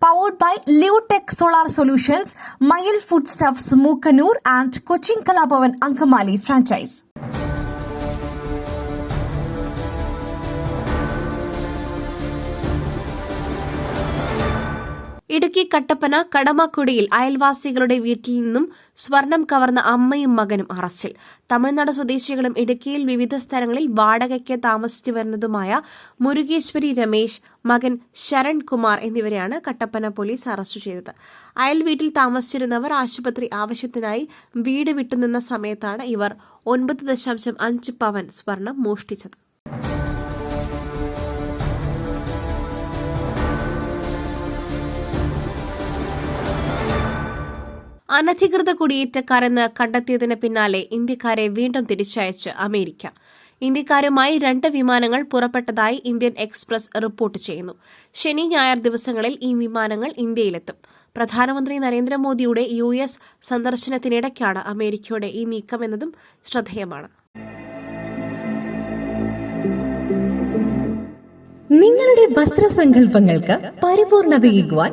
powered by Leotech Solar Solutions, Mayil Foodstuffs Mukhanur, and Cochin Kalabavan Ankamali franchise. Idukki Kattappana കടമാക്കുടിയിൽ അയൽവാസികളുടെ വീട്ടിൽ നിന്നും സ്വർണം കവർന്ന അമ്മയും മകനും അറസ്റ്റിൽ. തമിഴ്നാട് സ്വദേശികളും ഇടുക്കിയിൽ വിവിധ സ്ഥലങ്ങളിൽ വാടകയ്ക്ക് താമസിച്ചു വരുന്നതുമായ മുരുകേശ്വരി രമേശ് മകൻ ശരൺ കുമാർ എന്നിവരെയാണ് കട്ടപ്പന പോലീസ് അറസ്റ്റ് ചെയ്തത്. അയൽ വീട്ടിൽ താമസിച്ചിരുന്നവർ ആശുപത്രി ആവശ്യത്തിനായി വീട് വിട്ടുനിന്ന സമയത്താണ് ഇവർ ഒൻപത് ദശാംശം അഞ്ച് പവൻ സ്വർണം മോഷ്ടിച്ചത്. അനധികൃത കുടിയേറ്റക്കാരെന്ന് കണ്ടെത്തിയതിന് പിന്നാലെ ഇന്ത്യക്കാരെ വീണ്ടും തിരിച്ചയച്ച് അമേരിക്ക. ഇന്ത്യക്കാരുമായി രണ്ട് വിമാനങ്ങൾ പുറപ്പെട്ടതായി ഇന്ത്യൻ എക്സ്പ്രസ് റിപ്പോർട്ട് ചെയ്യുന്നു. ശനി ഞായർ ദിവസങ്ങളിൽ ഈ വിമാനങ്ങൾ ഇന്ത്യയിലെത്തും. പ്രധാനമന്ത്രി നരേന്ദ്രമോദിയുടെ യു എസ് സന്ദർശനത്തിനിടയ്ക്കാണ് അമേരിക്കയുടെ ഈ നീക്കമെന്നതും ശ്രദ്ധേയമാണ്. നിങ്ങളുടെ വസ്ത്രസങ്കല്പങ്ങൾക്ക് പരിപൂർണതയേകുവാൻ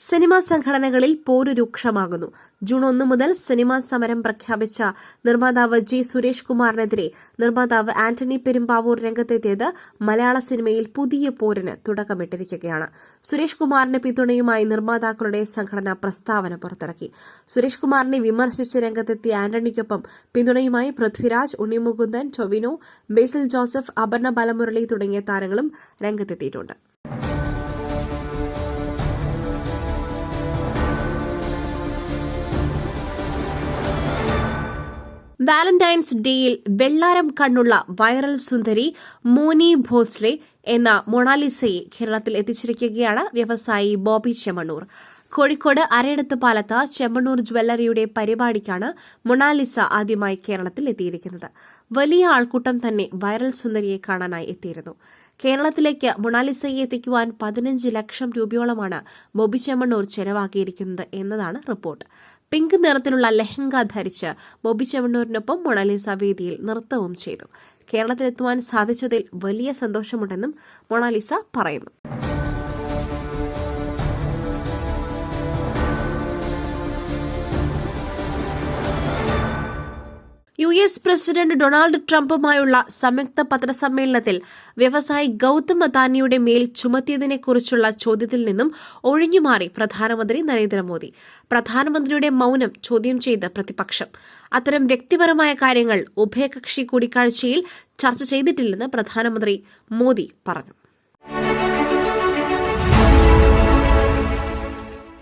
Cinema സംഘടനകളിൽ പോര് രൂക്ഷമാകുന്നു ജൂൺ ഒന്ന് മുതൽ സിനിമാ സമരം പ്രഖ്യാപിച്ച നിർമ്മാതാവ് ജി സുരേഷ് കുമാറിനെതിരെ നിർമ്മാതാവ് ആന്റണി പെരുമ്പാവൂർ രംഗത്തെത്തിയത് മലയാള സിനിമയിൽ പുതിയ പോരിന് തുടക്കമിട്ടിരിക്കുകയാണ്. സുരേഷ് കുമാറിന് പിന്തുണയുമായി നിർമ്മാതാക്കളുടെ സംഘടന പ്രസ്താവന പുറത്തിറക്കി. സുരേഷ് കുമാറിനെ വിമർശിച്ച് രംഗത്തെത്തിയ ആന്റണിക്കൊപ്പം പിന്തുണയുമായി പൃഥ്വിരാജ് ഉണ്ണിമുകുന്ദൻ ടൊവിനോ ബേസിൽ ജോസഫ് അപർണ ബാലമുരളി തുടങ്ങിയ താരങ്ങളും രംഗത്തെത്തിയിട്ടുണ്ട്. വാലന്റൈൻസ് ഡേയിൽ വെള്ളാരം കണ്ണുള്ള വൈറൽ സുന്ദരി മോനി ഭോസ്ലെ എന്ന മൊണാലിസയെ കേരളത്തിൽ എത്തിച്ചിരിക്കുകയാണ് വ്യവസായി ബോബി ചെമ്മണ്ണൂർ കോഴിക്കോട് അരയിടത്ത് പാലത്ത് ചെമ്മണ്ണൂർ ജ്വല്ലറിയുടെ പരിപാടിക്കാണ് മൊണാലിസ ആദ്യമായി കേരളത്തിൽ എത്തിയിരിക്കുന്നത്. വലിയ ആൾക്കൂട്ടം തന്നെ വൈറൽ സുന്ദരിയെ കാണാനായി എത്തിയിരുന്നു. കേരളത്തിലേക്ക് മൊണാലിസയെ എത്തിക്കുവാൻ പതിനഞ്ച് ലക്ഷം രൂപയോളമാണ് ബോബി ചെമ്മണ്ണൂർ ചെലവാക്കിയിരിക്കുന്നത് എന്നതാണ് റിപ്പോർട്ട്. പിങ്ക് നിറത്തിലുള്ള ലെഹങ്ക ധരിച്ച് ബോബി ചെമ്മണ്ണൂരിനൊപ്പം മൊണാലിസ വേദിയിൽ നൃത്തവും ചെയ്തു. കേരളത്തിലെത്തുവാൻ സാധിച്ചതിൽ വലിയ സന്തോഷമുണ്ടെന്നും മൊണാലിസ പറയുന്നു. യു എസ് പ്രസിഡന്റ് ഡൊണാൾഡ് ട്രംപുമായുള്ള സംയുക്ത പത്രസമ്മേളനത്തിൽ വ്യവസായി ഗൌതം അദാനിയുടെ മേൽ ചുമത്തിയതിനെക്കുറിച്ചുള്ള ചോദ്യത്തിൽ നിന്നും ഒഴിഞ്ഞുമാറി പ്രധാനമന്ത്രി നരേന്ദ്രമോദി. പ്രധാനമന്ത്രിയുടെ മൌനം ചോദ്യം ചെയ്ത് പ്രതിപക്ഷം. അത്തരം വ്യക്തിപരമായ കാര്യങ്ങൾ ഉഭയകക്ഷി കൂടിക്കാഴ്ചയിൽ ചർച്ച ചെയ്തിട്ടില്ലെന്ന് പ്രധാനമന്ത്രി മോദി പറഞ്ഞു.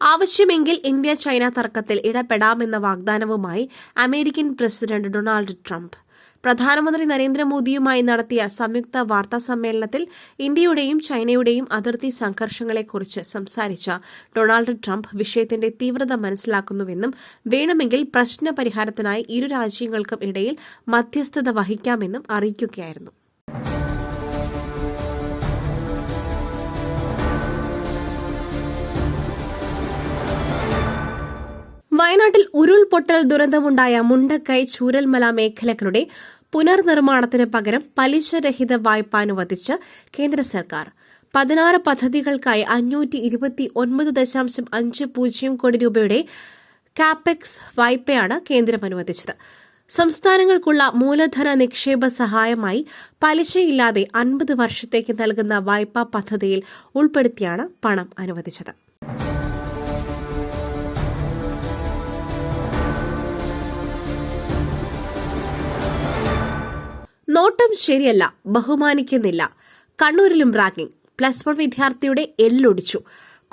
ആവശ്യമെങ്കിൽ ഇന്ത്യ ചൈന തർക്കത്തിൽ ഇടപെടാമെന്ന വാഗ്ദാനവുമായി അമേരിക്കൻ പ്രസിഡന്റ് ഡൊണാൾഡ് ട്രംപ്. പ്രധാനമന്ത്രി നരേന്ദ്രമോദിയുമായി നടത്തിയ സംയുക്ത വാർത്താ സമ്മേളനത്തിൽ ഇന്ത്യയുടെയും ചൈനയുടെയും അതിർത്തി സംഘർഷങ്ങളെക്കുറിച്ച് സംസാരിച്ച ഡൊണാൾഡ് ട്രംപ് വിഷയത്തിന്റെ തീവ്രത മനസ്സിലാക്കുന്നുവെന്നും വേണമെങ്കിൽ പ്രശ്ന പരിഹാരത്തിനായി ഇരു രാജ്യങ്ങൾക്കും ഇടയിൽ മധ്യസ്ഥത വഹിക്കാമെന്നും അറിയിക്കുകയായിരുന്നു. വയനാട്ടിൽ ഉരുൾപൊട്ടൽ ദുരന്തമുണ്ടായ മുണ്ടക്കൈ ചൂരൽമല മേഖലകളുടെ പുനർനിർമ്മാണത്തിന് പകരം പലിശരഹിത വായ്പ അനുവദിച്ച് കേന്ദ്ര സർക്കാർ. പതിനാറ് പദ്ധതികൾക്കായി അഞ്ഞൂറ്റി ഇരുപത്തി ഒൻപത് ദശാംശം അഞ്ച് പൂജ്യം കോടി രൂപയുടെ കാപെക്സ് വായ്പയാണ് കേന്ദ്രം അനുവദിച്ചത്. സംസ്ഥാനങ്ങൾക്കുള്ള മൂലധന നിക്ഷേപ സഹായമായി പലിശയില്ലാതെ അൻപത് വർഷത്തേക്ക് നൽകുന്ന വായ്പാ പദ്ധതിയിൽ ഉൾപ്പെടുത്തിയാണ് പണം അനുവദിച്ചത്. നോട്ടം ശരിയല്ല ബഹുമാനിക്കുന്നില്ല. കണ്ണൂരിലും റാഗിംഗ് പ്ലസ് വൺ വിദ്യാർത്ഥിയുടെ എല്ലൊടിച്ചു.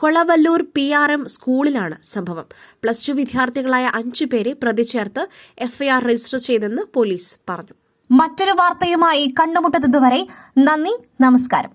കൊളവല്ലൂർ പി ആർ എം സ്കൂളിലാണ് സംഭവം. പ്ലസ് ടു വിദ്യാർത്ഥികളായ അഞ്ചു പേരെ പ്രതി ചേർത്ത് എഫ്ഐആർ രജിസ്റ്റർ ചെയ്തെന്ന് പോലീസ് പറഞ്ഞു. മറ്റൊരു വാർത്തയുമായി കണ്ടുമുട്ടുന്നതുവരെ നന്ദി നമസ്കാരം.